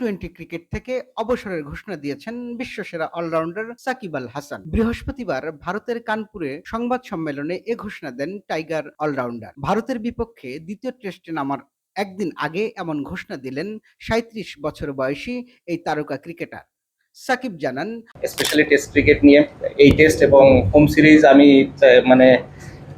Twenty cricket থেকে অবসরের ঘোষণা দিয়েছেন বিশ্বসেরা অলরাউন্ডার সাকিব আল হাসান। বৃহস্পতিবার ভারতের কানপুরে সংবাদ সম্মেলনে এ ঘোষণা দেন টাইগার অলরাউন্ডার ভারতের বিপক্ষে দ্বিতীয় টেস্টে নামার একদিন আগে এমন ঘোষণা দিলেন সাঁত্রিশ বছর বয়সী এই তারকা ক্রিকেটার। সাকিব জানান স্পেশালি টেস্ট ক্রিকেট নিয়ে, এই টেস্ট এবং হোম সিরিজ আমি মানে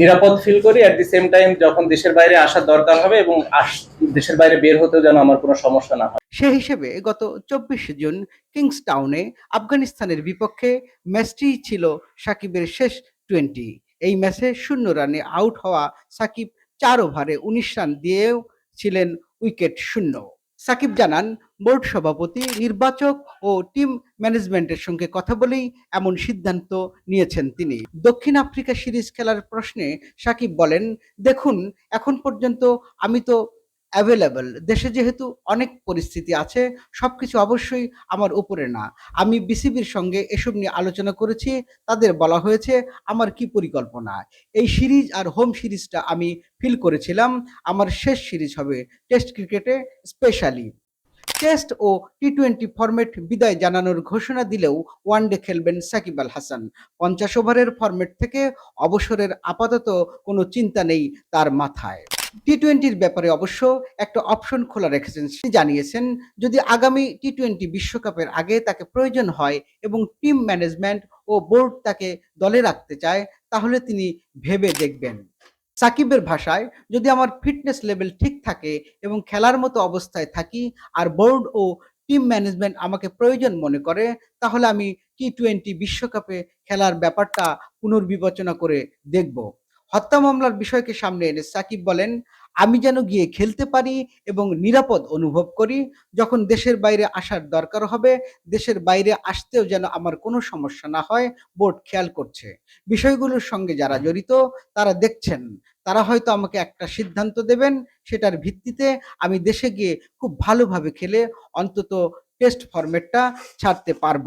নিরাপদ ফিল করি অ্যাট দি সেম টাইম যখন দেশের বাইরে আসার দরকার হবে এবং দেশের বাইরে বের হতেও যেন আমার কোনো সমস্যা না হয়। সে হিসেবে গত চব্বিশে জুন কিংসটাউনে আফগানিস্তানের বিপক্ষে ম্যাচটি ছিল সাকিবের শেষ টোয়েন্টি। এই ম্যাচে শূন্য রানে আউট হওয়া সাকিব চার ওভারে উনিশ রান দিয়েও ছিলেন উইকেট শূন্য। সাকিব জানান বোর্ড সভাপতি, নির্বাচক ও টিম ম্যানেজমেন্টের সঙ্গে কথা বলেই এমন সিদ্ধান্ত নিয়েছেন তিনি। দক্ষিণ আফ্রিকা সিরিজ খেলার প্রশ্নে সাকিব বলেন, দেখুন, এখন পর্যন্ত আমি তো অ্যাভেলেবল দেশে যেহেতু অনেক পরিস্থিতি আছে, সবকিছু অবশ্যই আমার উপরে না। আমি বিসিবির সঙ্গে এসব নিয়ে আলোচনা করেছি, তাদের বলা হয়েছে আমার কি পরিকল্পনা? এই সিরিজ আর হোম সিরিজটা আমি ফিল করেছিলাম, আমার শেষ সিরিজ হবে টেস্ট ক্রিকেটে স্পেশালি। টেস্ট ও টি টোয়েন্টি ফরম্যাট বিদায় জানানোর ঘোষণা দিলেও ওয়ানডে খেলবেন সাকিব আল হাসান। পঞ্চাশ ওভারের ফরম্যাট থেকে অবসরের আপাতত কোনো চিন্তা নেই তার মাথায়। টি টোয়েন্টির ব্যাপারে অবশ্য একটা অপশন খোলা রেখেছেন। তিনি জানিয়েছেন, যদি আগামী টি টোয়েন্টি বিশ্বকাপের আগে তাকে প্রয়োজন হয় এবং টিম ম্যানেজমেন্ট ও বোর্ড তাকে দলে রাখতে চায়, তাহলে তিনি ভেবে দেখবেন। সাকিবের ভাষায় যদি আমার ফিটনেস লেভেল ঠিক থাকে এবং খেলার মতো অবস্থায় থাকি আর বোর্ড ও টিম ম্যানেজমেন্ট আমাকে প্রয়োজন মনে করে, তাহলে আমি টি টোয়েন্টি বিশ্বকাপে খেলার ব্যাপারটা পুনর্বিবেচনা করে দেখব। হত্যা মামলার বিষয়কে সামনে এনে সাকিব বলেন, আমি যেন গিয়ে খেলতে পারি এবং নিরাপদ অনুভব করি। যখন দেশের বাইরে আসার দরকার হবে, দেশের বাইরে আসতেও যেন আমার কোনো সমস্যা না হয়, বোর্ড খেয়াল করছে। বিষয়গুলোর সঙ্গে যারা জড়িত, তারা দেখছেন। তারা হয়তো আমাকে একটা সিদ্ধান্ত দেবেন, সেটার ভিত্তিতে আমি দেশে গিয়ে খুব ভালোভাবে খেলে অন্তত টেস্ট ফরম্যাটটা ছাড়তে পারব।